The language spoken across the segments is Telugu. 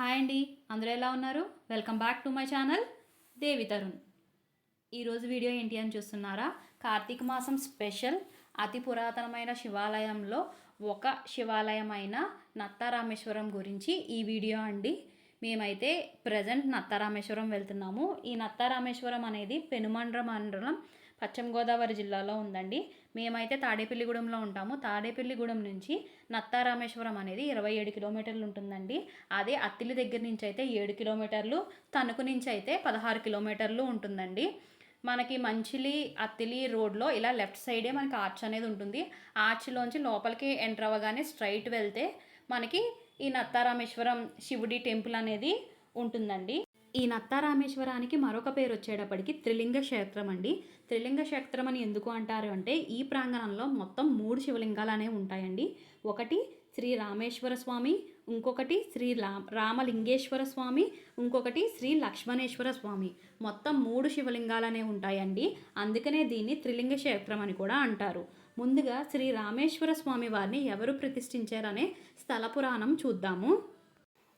హాయ్ అండి. అందరూ ఎలా ఉన్నారు? Welcome back to my channel Devi Tarun ఈరోజు వీడియో ఏంటి అని చూస్తున్నారా? కార్తీక మాసం స్పెషల్ అతి పురాతనమైన శివాలయంలో ఒక శివాలయం అయిన నత్తారామేశ్వరం గురించి ఈ వీడియో అండి. మేమైతే ప్రజెంట్ నత్తారామేశ్వరం వెళ్తున్నాము. ఈ నత్తారామేశ్వరం అనేది పెనుమండ్ర మండలం పశ్చిమ గోదావరి జిల్లాలో ఉందండి. మేమైతే తాడేపల్లిగూడెంలో ఉంటాము. తాడేపల్లిగూడెం నుంచి నత్తారామేశ్వరం అనేది ఇరవై ఏడు కిలోమీటర్లు ఉంటుందండి. అదే అత్తిలి దగ్గర నుంచి అయితే ఏడు కిలోమీటర్లు తణుకు నుంచి అయితే పదహారు కిలోమీటర్లు ఉంటుందండి. మనకి మంచిలి అత్తిలి రోడ్లో ఇలా లెఫ్ట్ సైడే మనకి ఆర్చ్ అనేది ఉంటుంది. ఆర్చ్లోంచి లోపలికి ఎంటర్ అవ్వగానే స్ట్రైట్ వెళ్తే మనకి ఈ నత్తారామేశ్వరం శివుడి టెంపుల్ అనేది ఉంటుందండి. ఈ నత్తారామేశ్వరానికి మరొక పేరు వచ్చేటప్పటికి త్రిలింగ క్షేత్రం అండి త్రిలింగ క్షేత్రం అని ఎందుకు అంటారు అంటే ఈ ప్రాంగణంలో మొత్తం మూడు శివలింగాలు అనేవి ఉంటాయండి. ఒకటి శ్రీ రామేశ్వర స్వామి ఇంకొకటి శ్రీ రామ రామలింగేశ్వర స్వామి ఇంకొకటి శ్రీ లక్ష్మణేశ్వర స్వామి. మొత్తం మూడు శివలింగాలు అనేవి ఉంటాయండి. అందుకనే దీన్ని త్రిలింగ క్షేత్రం అని కూడా అంటారు. ముందుగా శ్రీ రామేశ్వర స్వామి వారిని ఎవరు ప్రతిష్ఠించారనే స్థల పురాణం చూద్దాము.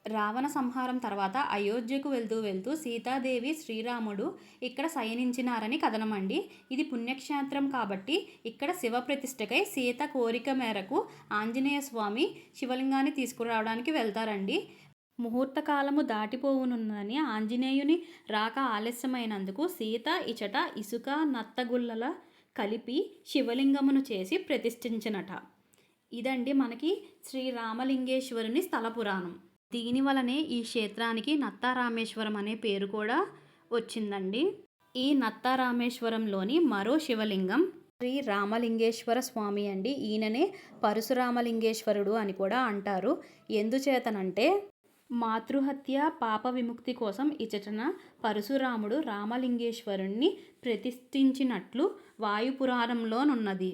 రావణ సంహారం తర్వాత అయోధ్యకు వెళ్తూ వెళ్తూ సీతాదేవి శ్రీరాముడు ఇక్కడ శయనించినారని కథనమండి ఇది పుణ్యక్షేత్రం కాబట్టి ఇక్కడ శివ ప్రతిష్టకై సీత కోరిక మేరకు ఆంజనేయ స్వామి శివలింగాన్ని తీసుకురావడానికి వెళ్తారండి. ముహూర్తకాలము దాటిపోవునున్నదని ఆంజనేయుని రాక ఆలస్యమైనందుకు సీత ఇచట ఇసుక నత్తగుల్లల కలిపి శివలింగమును చేసి ప్రతిష్ఠించినట. ఇదండి మనకి శ్రీ రామలింగేశ్వరుని స్థల పురాణం. దీని వలనే ఈ క్షేత్రానికి నత్తారామేశ్వరం అనే పేరు కూడా వచ్చిందండి. ఈ నత్తారామేశ్వరంలోని మరో శివలింగం శ్రీ రామలింగేశ్వర స్వామి అండి. ఈయననే పరశురామలింగేశ్వరుడు అని కూడా అంటారు. ఎందుచేతనంటే మాతృహత్య పాప విముక్తి కోసం ఇచటన పరశురాముడు రామలింగేశ్వరుణ్ణి ప్రతిష్ఠించినట్లు వాయుపురాణంలోనున్నది.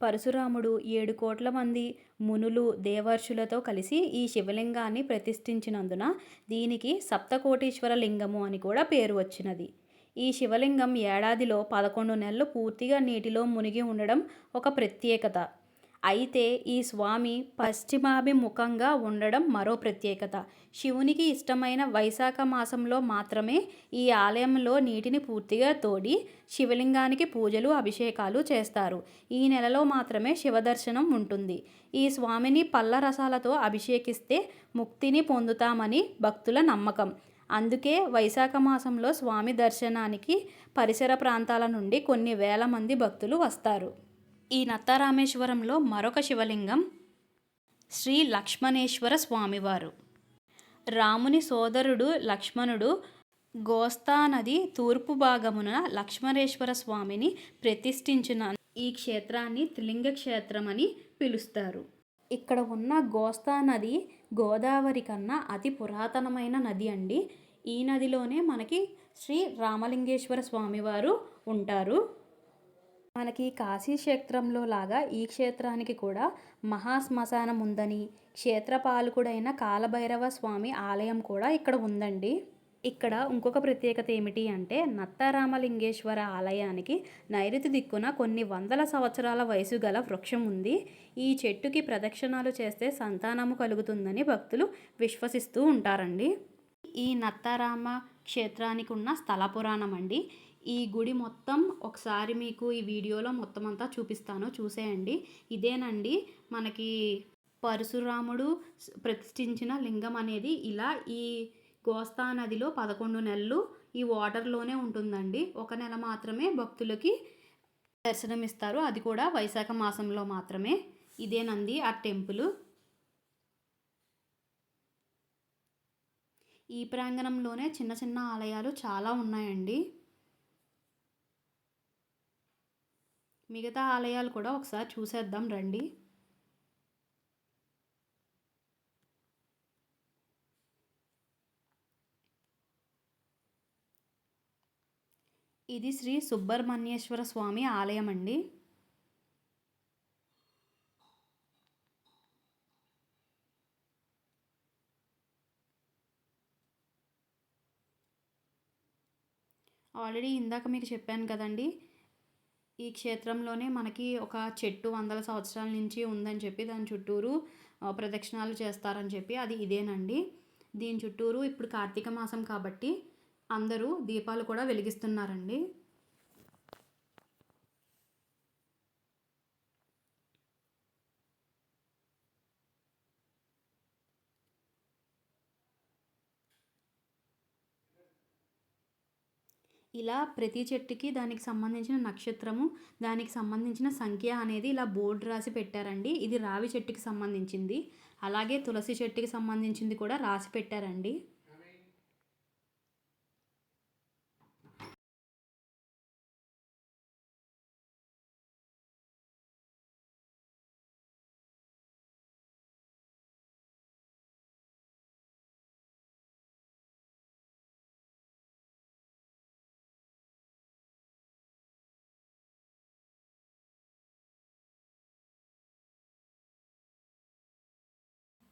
పరశురాముడు ఏడు కోట్ల మంది మునులు దేవర్షులతో కలిసి ఈ శివలింగాన్ని ప్రతిష్ఠించినందున దీనికి సప్తకోటీశ్వర లింగము అని కూడా పేరు వచ్చినది. ఈ శివలింగం ఏడాదిలో పదకొండు నెలలు పూర్తిగా నీటిలో మునిగి ఉండడం ఒక ప్రత్యేకత. అయితే ఈ స్వామి పశ్చిమాభిముఖంగా ఉండడం మరో ప్రత్యేకత. శివునికి ఇష్టమైన వైశాఖ మాసంలో మాత్రమే ఈ ఆలయంలో నీటిని పూర్తిగా తోడి శివలింగానికి పూజలు అభిషేకాలు చేస్తారు. ఈ నెలలో మాత్రమే శివదర్శనం ఉంటుంది. ఈ స్వామిని పళ్ళ రసాలతో అభిషేకిస్తే ముక్తిని పొందుతామని భక్తుల నమ్మకం. అందుకే వైశాఖ మాసంలో స్వామి దర్శనానికి పరిసర ప్రాంతాల నుండి కొన్ని వేల మంది భక్తులు వస్తారు. ఈ నత్తారామేశ్వరంలో మరొక శివలింగం శ్రీ లక్ష్మణేశ్వర స్వామివారు. రాముని సోదరుడు లక్ష్మణుడు గోస్తా నది తూర్పు భాగమున లక్ష్మణేశ్వర స్వామిని ప్రతిష్ఠించిన ఈ క్షేత్రాన్ని త్రిలింగ క్షేత్రం అని పిలుస్తారు. ఇక్కడ ఉన్న గోస్తా నది గోదావరి కన్నా అతి పురాతనమైన నది అండి. ఈ నదిలోనే మనకి శ్రీ రామలింగేశ్వర స్వామివారు ఉంటారు. మనకి కాశీ క్షేత్రంలో లాగా ఈ క్షేత్రానికి కూడా మహాశ్మశానం ఉందని క్షేత్రపాలకుడైన కాలభైరవ స్వామి ఆలయం కూడా ఇక్కడ ఉందండి. ఇక్కడ ఇంకొక ప్రత్యేకత ఏమిటి అంటే నత్తరామలింగేశ్వర ఆలయానికి నైరుతి దిక్కున కొన్ని వందల సంవత్సరాల వయసు గల వృక్షం ఉంది. ఈ చెట్టుకి ప్రదక్షిణాలు చేస్తే సంతానము కలుగుతుందని భక్తులు విశ్వసిస్తూ ఉంటారండి. ఈ నత్తారామ క్షేత్రానికి ఉన్న స్థల పురాణం అండి. ఈ గుడి మొత్తం ఒకసారి మీకు ఈ వీడియోలో మొత్తం అంతా చూపిస్తాను. చూసేయండి. ఇదేనండి మనకి పరశురాముడు ప్రతిష్ఠించిన లింగం అనేది. ఇలా ఈ గోస్తా నదిలో పదకొండు నెలలు ఈ వాటర్లోనే ఉంటుందండి. ఒక నెల మాత్రమే భక్తులకి దర్శనమిస్తారు. అది కూడా వైశాఖ మాసంలో మాత్రమే. ఇదేనండి ఆ టెంపుల్. ఈ ప్రాంగణంలోనే చిన్న చిన్న ఆలయాలు చాలా ఉన్నాయండి. మిగతా ఆలయాలు కూడా ఒకసారి చూసేద్దాం రండి. ఇది శ్రీ సుబ్రహ్మణ్యేశ్వర స్వామి ఆలయం అండి. ఆల్రెడీ ఇందాక మీకు చెప్పాను కదండి ఈ క్షేత్రంలోనే మనకి ఒక చెట్టు వందల సంవత్సరాల నుంచి ఉందని చెప్పి దాని చుట్టూరు ప్రదక్షిణాలు చేస్తారని చెప్పి అది ఇదేనండి. దీని చుట్టూరు ఇప్పుడు కార్తీక మాసం కాబట్టి అందరూ దీపాలు కూడా వెలిగిస్తున్నారండి. ఇలా ప్రతి చెట్టుకి దానికి సంబంధించిన నక్షత్రము దానికి సంబంధించిన సంఖ్య అనేది ఇలా బోర్డు రాసి పెట్టారండి. ఇది రావి చెట్టుకి సంబంధించింది. అలాగే తులసి చెట్టుకి సంబంధించింది కూడా రాసి పెట్టారండి.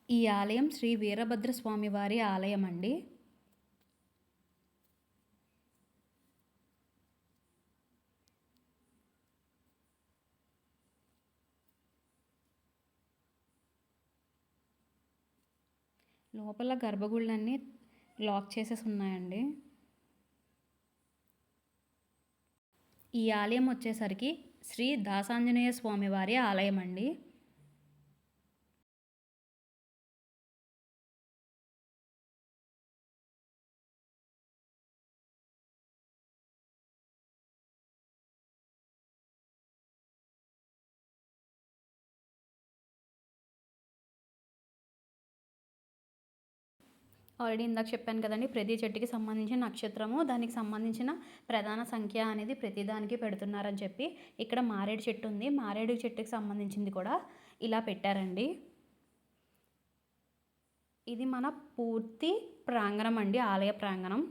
ఈ ఆలయం శ్రీ వీరభద్రస్వామి వారి ఆలయం అండి. లోపల గర్భగుళ్ళన్నీ లాక్ చేసేసి ఉన్నాయండి. ఈ ఆలయం వచ్చేసరికి శ్రీ దాసాంజనేయ స్వామివారి ఆలయం అండి. ఆల్రెడీ ఇందాక చెప్పాను కదండి ప్రతి చెట్టుకి సంబంధించిన నక్షత్రము దానికి సంబంధించిన ప్రధాన సంఖ్య అనేది ప్రతి దానికి పెడుతున్నారని చెప్పి ఇక్కడ మారేడు చెట్టు ఉంది. మారేడు చెట్టుకి సంబంధించింది కూడా ఇలా పెట్టారండి. ఇది మన పూర్తి ప్రాంగణం అండి ఆలయ ప్రాంగణం.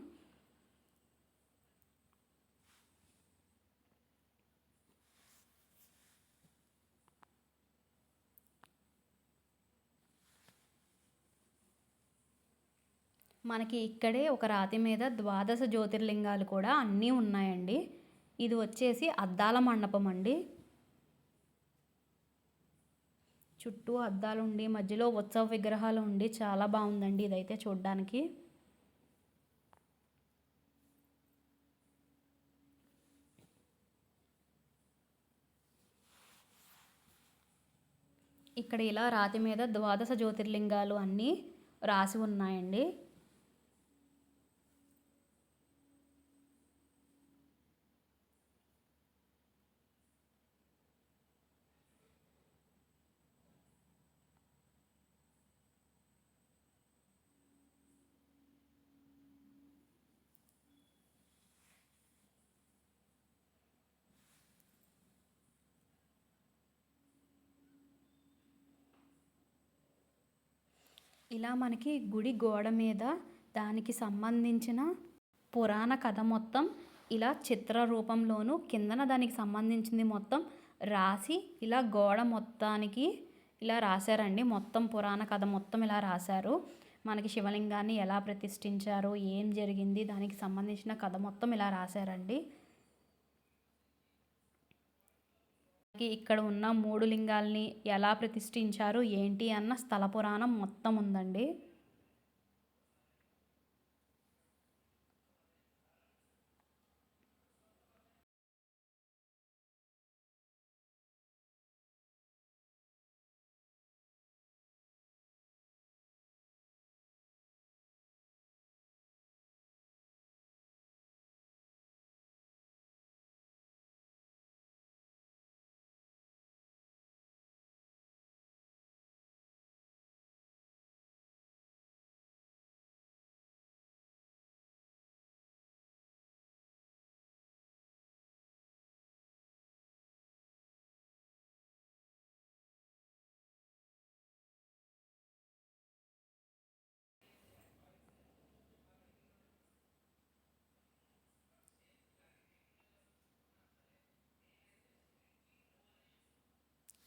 మనకి ఇక్కడే ఒక రాతి మీద ద్వాదశ జ్యోతిర్లింగాలు కూడా అన్నీ ఉన్నాయండి. ఇది వచ్చేసి అద్దాల మండపం అండి. చుట్టూ అద్దాలు ఉండి మధ్యలో ఉత్సవ విగ్రహాలు ఉండి చాలా బాగుందండి ఇదైతే చూడ్డానికి. ఇక్కడ ఇలా రాతి మీద ద్వాదశ జ్యోతిర్లింగాలు అన్నీ రాసి ఉన్నాయండి. ఇలా మనకి గుడి గోడ మీద దానికి సంబంధించిన పురాణ కథ మొత్తం ఇలా చిత్ర రూపంలోను కిందన దానికి సంబంధించింది మొత్తం రాసి ఇలా గోడ మొత్తానికి ఇలా రాశారండి. మొత్తం పురాణ కథ మొత్తం ఇలా రాశారు. మనకి శివలింగాన్ని ఎలా ప్రతిష్ఠించారు ఏం జరిగింది దానికి సంబంధించిన కథ మొత్తం ఇలా రాశారండి. ఇక్కడ ఉన్న మూడు లింగాల్ని ఎలా ప్రతిష్ఠించారు ఏంటి అన్న స్థల పురాణం మొత్తం ఉందండి.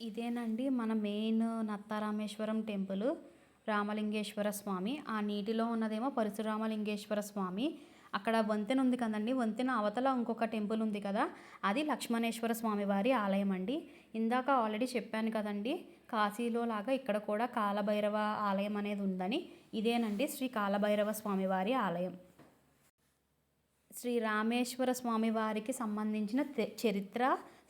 ఇదేనండి మన మెయిన్ నత్తారామేశ్వరం టెంపుల్ రామలింగేశ్వర స్వామి. ఆ నీటిలో ఉన్నదేమో పరశురామలింగేశ్వర స్వామి. అక్కడ వంతెన ఉంది కదండి వంతెన అవతల ఇంకొక టెంపుల్ ఉంది కదా అది లక్ష్మణేశ్వర స్వామి వారి ఆలయం అండి. ఇందాక ఆల్రెడీ చెప్పాను కదండి కాశీలో లాగా ఇక్కడ కూడా కాలభైరవ ఆలయం అనేది ఉందని. ఇదేనండి శ్రీ కాలభైరవ స్వామివారి ఆలయం. శ్రీ రామేశ్వర స్వామి వారికి సంబంధించిన చరిత్ర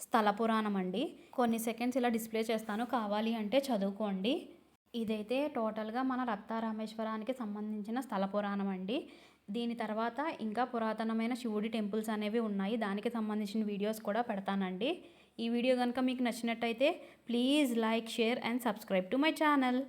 స్థల పురాణం అండి. కొన్ని సెకండ్స్ ఇలా డిస్ప్లే చేస్తాను. కావాలి అంటే చదువుకోండి. ఇదైతే టోటల్గా మన రక్తారామేశ్వరానికి సంబంధించిన స్థల పురాణం అండి. దీని తర్వాత ఇంకా పురాతనమైన శివుడి టెంపుల్స్ అనేవి ఉన్నాయి. దానికి సంబంధించిన వీడియోస్ కూడా పెడతానండి. ఈ వీడియో కనుక మీకు నచ్చినట్టయితే please like share and subscribe to my channel.